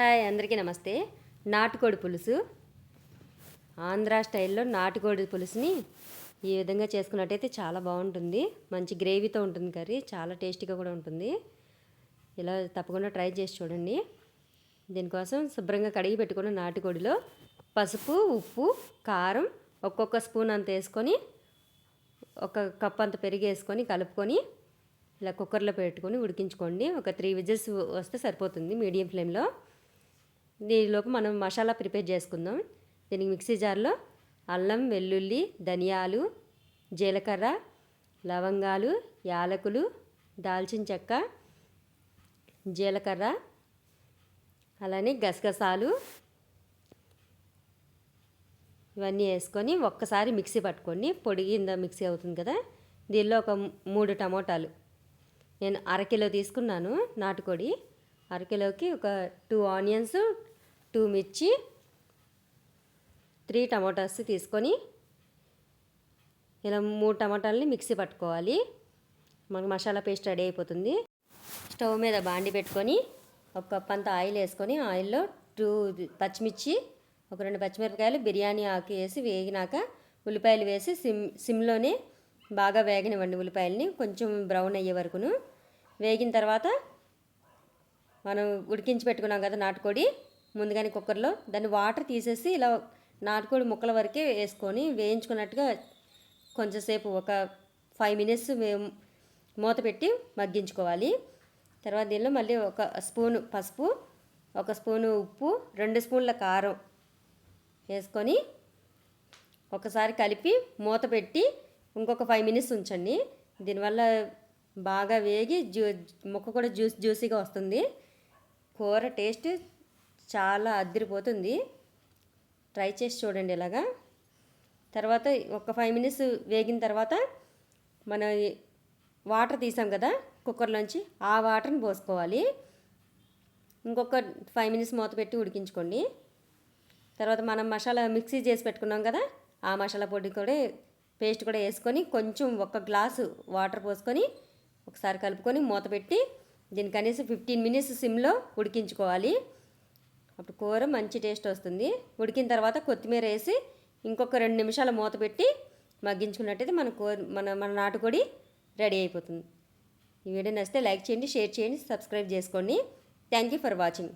Hi అందరికీ నమస్తే. నాటుకోడి పులుసు. ఆంధ్ర స్టైల్లో నాటుకోడి పులుసుని ఈ విధంగా చేసుకున్నట్టయితే చాలా బాగుంటుంది. మంచి గ్రేవీతో ఉంటుంది కర్రీ చాలా టేస్టీగా కూడా ఉంటుంది. ఇలా తప్పకుండా ట్రై చేసి చూడండి. దీనికోసం శుభ్రంగా కడిగి పెట్టుకున్న నాటుకోడిలో పసుపు ఉప్పు కారం ఒక్కొక్క స్పూన్ అంత వేసుకొని ఒక కప్ అంత పెరిగి వేసుకొని కలుపుకొని ఇలా కుక్కర్లో పెట్టుకొని ఉడికించుకోండి. ఒక త్రీ విజిల్స్ వస్తే సరిపోతుంది మీడియం ఫ్లేమ్లో. దీనిలోకి మనం మసాలా ప్రిపేర్ చేసుకుందాం. దీనికి మిక్సీ జార్లో అల్లం వెల్లుల్లి ధనియాలు జీలకర్ర లవంగాలు యాలకులు దాల్చిన చెక్క జీలకర్ర అలానే గసగసాలు ఇవన్నీ వేసుకొని ఒక్కసారి మిక్సీ పట్టుకోండి. పొడి కింద మిక్సీ అవుతుంది కదా. దీనిలో ఒక మూడు టమోటాలు. నేను అరకిలో తీసుకున్నాను నాటుకోడి. అరకిలోకి ఒక టూ ఆనియన్స్ టూ మిర్చి త్రీ టమాటాస్ తీసుకొని ఇలా మూడు టమాటాలని మిక్సీ పట్టుకోవాలి. మనకు మసాలా పేస్ట్ రెడీ అయిపోతుంది. స్టవ్ మీద బాండి పెట్టుకొని ఒక కప్ అంత ఆయిల్ వేసుకొని ఆయిల్లో టూ పచ్చిమిర్చి ఒక రెండు పచ్చిమిరపకాయలు బిర్యానీ ఆకు వేసి వేగినాక ఉల్లిపాయలు వేసి సిమ్ సిమ్లోనే బాగా వేగనివ్వండి ఉల్లిపాయలని. కొంచెం బ్రౌన్ అయ్యే వరకును. వేగిన తర్వాత మనం ఉడికించి పెట్టుకున్నాం కదా నాటుకోడి ముందుగానే కుక్కర్లో దాన్ని వాటర్ తీసేసి ఇలా నాటుకోడి ముక్కల వరకే వేసుకొని వేయించుకున్నట్టుగా కొంచెంసేపు ఒక ఫైవ్ మినిట్స్ మూత పెట్టి మగ్గించుకోవాలి. తర్వాత దీనిలో మళ్ళీ ఒక స్పూను పసుపు ఒక స్పూను ఉప్పు రెండు స్పూన్ల కారం వేసుకొని ఒకసారి కలిపి మూత పెట్టి ఇంకొక ఫైవ్ మినిట్స్ ఉంచండి. దీనివల్ల బాగా వేగి జ్యూ ముక్క కూడా జ్యూస్ జ్యూసీగా వస్తుంది. కూర టేస్ట్ చాలా అద్దరిపోతుంది. ట్రై చేసి చూడండి ఇలాగా. తర్వాత ఒక ఫైవ్ మినిట్స్ వేగిన తర్వాత మనం వాటర్ తీసాం కదా కుక్కర్లోంచి ఆ వాటర్ని పోసుకోవాలి. ఇంకొక ఫైవ్ మినిట్స్ మూత పెట్టి ఉడికించుకోండి. తర్వాత మనం మసాలా మిక్సీ చేసి పెట్టుకున్నాం కదా ఆ మసాలా పొడి కూడా పేస్ట్ కూడా వేసుకొని కొంచెం ఒక గ్లాసు వాటర్ పోసుకొని ఒకసారి కలుపుకొని మూత పెట్టి దీని కనీసం ఫిఫ్టీన్ మినిట్స్ సిమ్లో ఉడికించుకోవాలి. అప్పుడు కూర మంచి టేస్ట్ వస్తుంది. ఉడికిన తర్వాత కొత్తిమీర వేసి ఇంకొక రెండు నిమిషాలు మూత పెట్టి మగ్గించుకున్నట్టయితే మన కూర మన మన నాటుకోడి రెడీ అయిపోతుంది. ఈ వీడియో నచ్చితే లైక్ చేయండి షేర్ చేయండి సబ్స్క్రైబ్ చేసుకోండి. Thank you for watching